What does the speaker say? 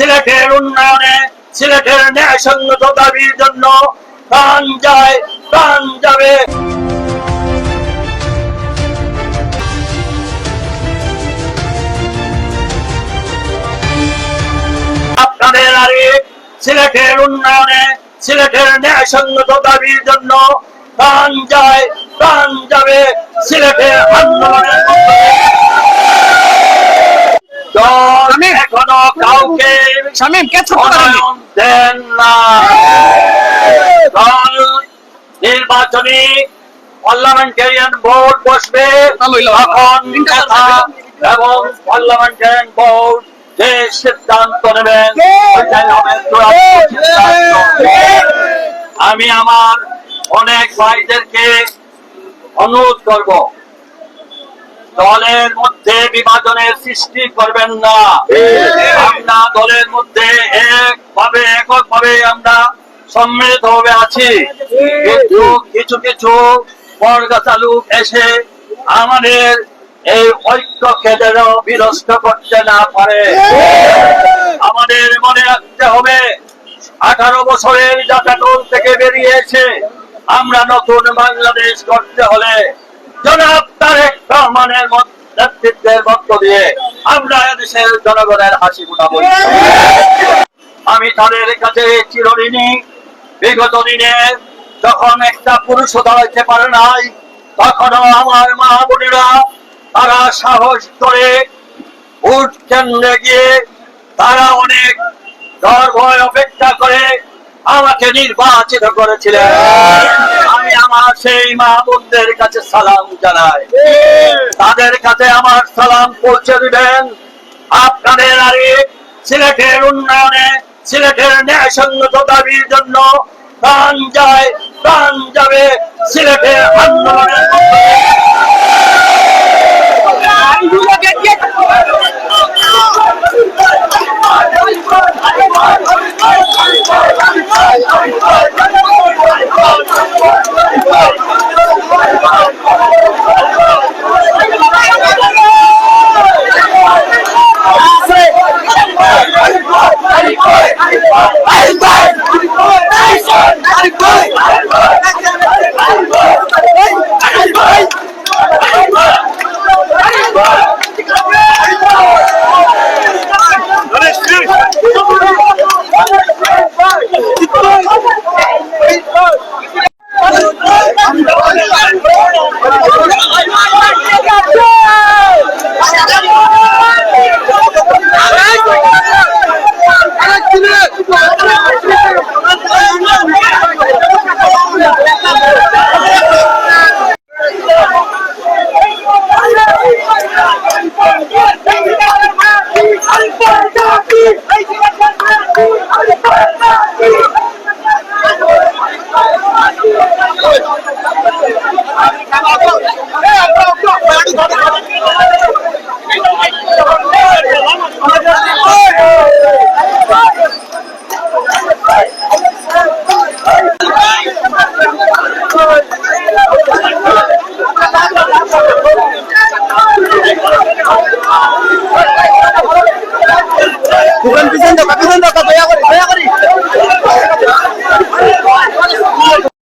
সিলেটের উন্নয়নে সিলেটের ন্যায়সঙ্গত দাবির জন্য প্রাণ যায়, প্রাণ যাবে। আপনাদের আরে সিলেটের উন্নয়নে সিলেটের ন্যায়সঙ্গত দাবির জন্য প্রাণ যায়, প্রাণ যাবে। সিলেটের আন্দোলনের মধ্যে দল এখনও কাউকে শামীম ক্যাচ দেন না। দল নির্বাচনী পার্লামেন্টারিয়ান বোর্ড বসবে। তখন কথা এবং পার্লামেন্টারিয়ান বোর্ড যে সিদ্ধান্ত নেবেন। আমি আমার অনেক ভাইদেরকে অনুরোধ করব। দলের মধ্যে বিভাজনের সৃষ্টি করবেন না। আমরা দলের মধ্যে একভাবে, এককভাবে আমরা সম্মিলিত ভাবে আছি। কিন্তু কিছু কিছু বর্গা লোক এসে আমাদের এই ঐক্যকে যেন বিনষ্ট করতে না পারে। আমাদের মনে রাখতে হবে, আঠারো বছরের যাতাকল থেকে বেরিয়ে এসে আমরা নতুন বাংলাদেশ করতে হলে জনাব তারেক রহমানের নেতৃত্বের মধ্য দিয়ে আমরা দেশের জনগণের হাসি ফুটাবো। আমি তাদের কাছে চিরঋণী। বিগত দিনে যখন একটা পুরুষ দাঁড়াইতে পারে নাই, তখনও আমার মা বোনেরা তারা সাহস করে ভোট কেন্দ্রে গিয়ে তারা অনেক ডর অপেক্ষা করে আমাকে নির্বাচিত করেছিলেন। আমি আমার সেই মা বোনদের কাছে সালাম জানাই। তাদের কাছে আমার সালাম পৌঁছে দিবেন। আপনাদের আরে সিলেটের উন্নয়নে, সিলেটের ন্যায়সঙ্গত দাবির জন্য প্রাণ যায়, প্রাণ যাবে সিলেটের আন্দোলনের estaba